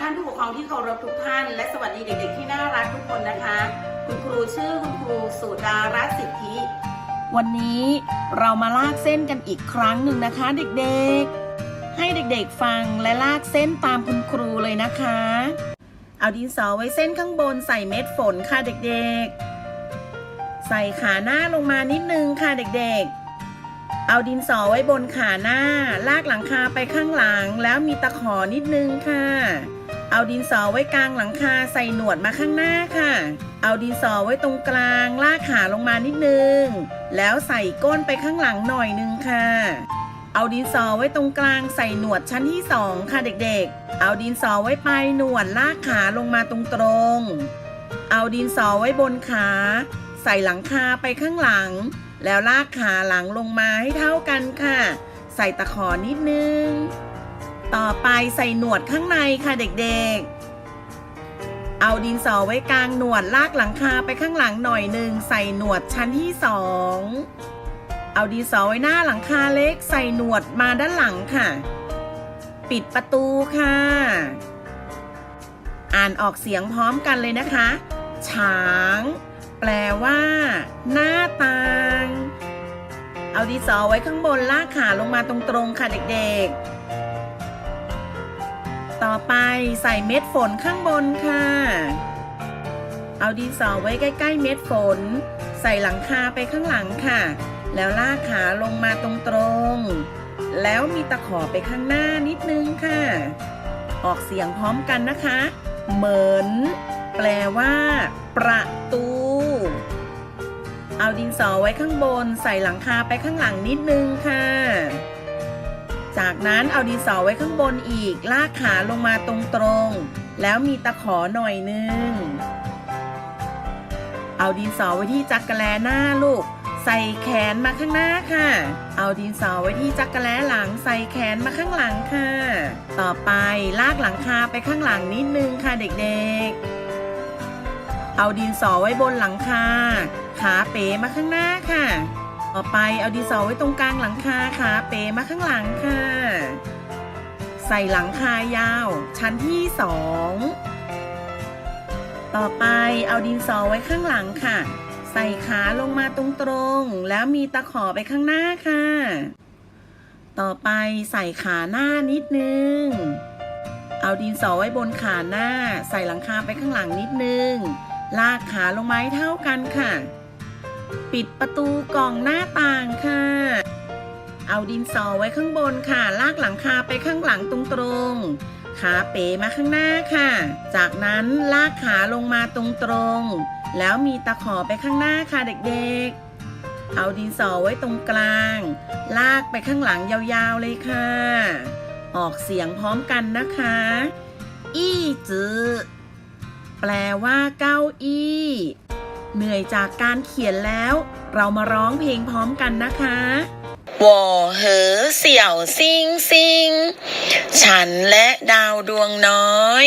ท่านผู้ปกครองที่เคารพทุกท่าน และสวัสดีเด็กๆที่น่ารักทุกคนนะคะ คุณครูชื่อคุณครูสุดารัตน์สิทธิ วันนี้เรามาลากเส้นกันอีกครั้งหนึ่งนะคะ เด็กๆ ให้เด็กๆฟังและลากเส้นตามคุณครูเลยนะคะ เอาดินสอไว้เส้นข้างบนใส่เม็ดฝนค่ะเด็กๆ ใส่ขาหน้าลงมานิดนึงค่ะเด็กๆเอาดินสอไว้บนขาหน้า ลากหลังคาไปข้างหลัง แล้วมีตะขอนิดนึงค่ะ เอาดินสอไว้กลางหลังคาใส่หนวดมาข้างหน้าค่ะ เอาดินสอไว้ตรงกลางลากขาลงมานิดนึง แล้วใส่ก้นไปข้างหลังหน่อยนึงค่ะ เอาดินสอไว้ตรงกลางใส่หนวดชั้นที่สองค่ะเด็กๆ เอาดินสอไว้ปลายหนวดลากขาลงมาตรงๆ เอาดินสอไว้บนขา ใส่หลังคาไปข้างหลัง แล้วลากขาหลังลงมาให้เท่ากันค่ะ ใส่ตะขอนิดนึง ต่อไปใส่หนวดข้างในค่ะเด็กๆ เอาดินสอไว้กลางหนวดลากหลังคาไปข้างหลังหน่อยหนึ่งใส่หนวดชั้นที่สองเอาดินสอไว้หน้าหลังคาเล็ก ใส่หนวดมาด้านหลังค่ะ ปิดประตูค่ะ อ่านออกเสียงพร้อมกันเลยนะคะฉาง แปลว่า หน้าต่าง เอาดินสอไว้ข้างบนลากขาลงมาตรงๆค่ะเด็กๆ ต่อไปใส่เม็ดฝนข้างบนค่ะ เอาดินสอไว้ใกล้ๆเม็ดฝน ใส่หลังคาไปข้างหลังค่ะ แล้วลากขาลงมาตรงๆ แล้วมีตะขอไปข้างหน้านิดนึงค่ะ ออกเสียงพร้อมกันนะคะ เหมือน แปลว่า ประตู เอาดินสอไว้ข้างบน ใส่หลังคาไปข้างหลังนิดนึงค่ะ จากนั้นเอาดินสอไว้ข้างบนอีก ลากขาลงมาตรงๆ แล้วมีตะขอหน่อยนึง เอาดินสอไว้ที่จักรแลหน้าลูก ใส่แขนมาข้างหน้าค่ะ เอาดินสอไว้ที่จักรแลหลัง ใส่แขนมาข้างหลังค่ะ ต่อไปลากหลังคาไปข้างหลังนิดนึงค่ะเด็กๆเอาดินสอไว้บนหลังคา ขาเป๋มาข้างหน้าค่ะ ต่อไปเอาดินสอไว้ตรงกลางหลังคาขาเปมาข้างหลังค่ะ ใส่หลังคายาว ชั้นที่สองต่อไปเอาดินสอไว้ข้างหลังค่ะ ใส่ขาลงมาตรงๆ แล้วมีตะขอไปข้างหน้าค่ะ ต่อไปใส่ขาหน้านิดนึง เอาดินสอไว้บนขาหน้า ใส่หลังคาไปข้างหลังนิดนึง ลากขาลงมาให้เท่ากันค่ะ ปิดประตูกล่องหน้าต่างค่ะ เอาดินสอไว้ข้างบนค่ะ ลากหลังคาไปข้างหลังตรงๆ ขาเป๋มาข้างหน้าค่ะ จากนั้นลากขาลงมาตรงๆ แล้วมีตะขอไปข้างหน้าค่ะเด็กๆ เอาดินสอไว้ตรงกลาง ลากไปข้างหลังยาวๆเลยค่ะ ออกเสียงพร้อมกันนะคะ อี้จือแปลว่าเก้าอี้ เหนื่อยจากการเขียนแล้ว เรามาร้องเพลงพร้อมกันนะคะ我和เสี่ยวซิงซิงฉันและดาวดวงน้อย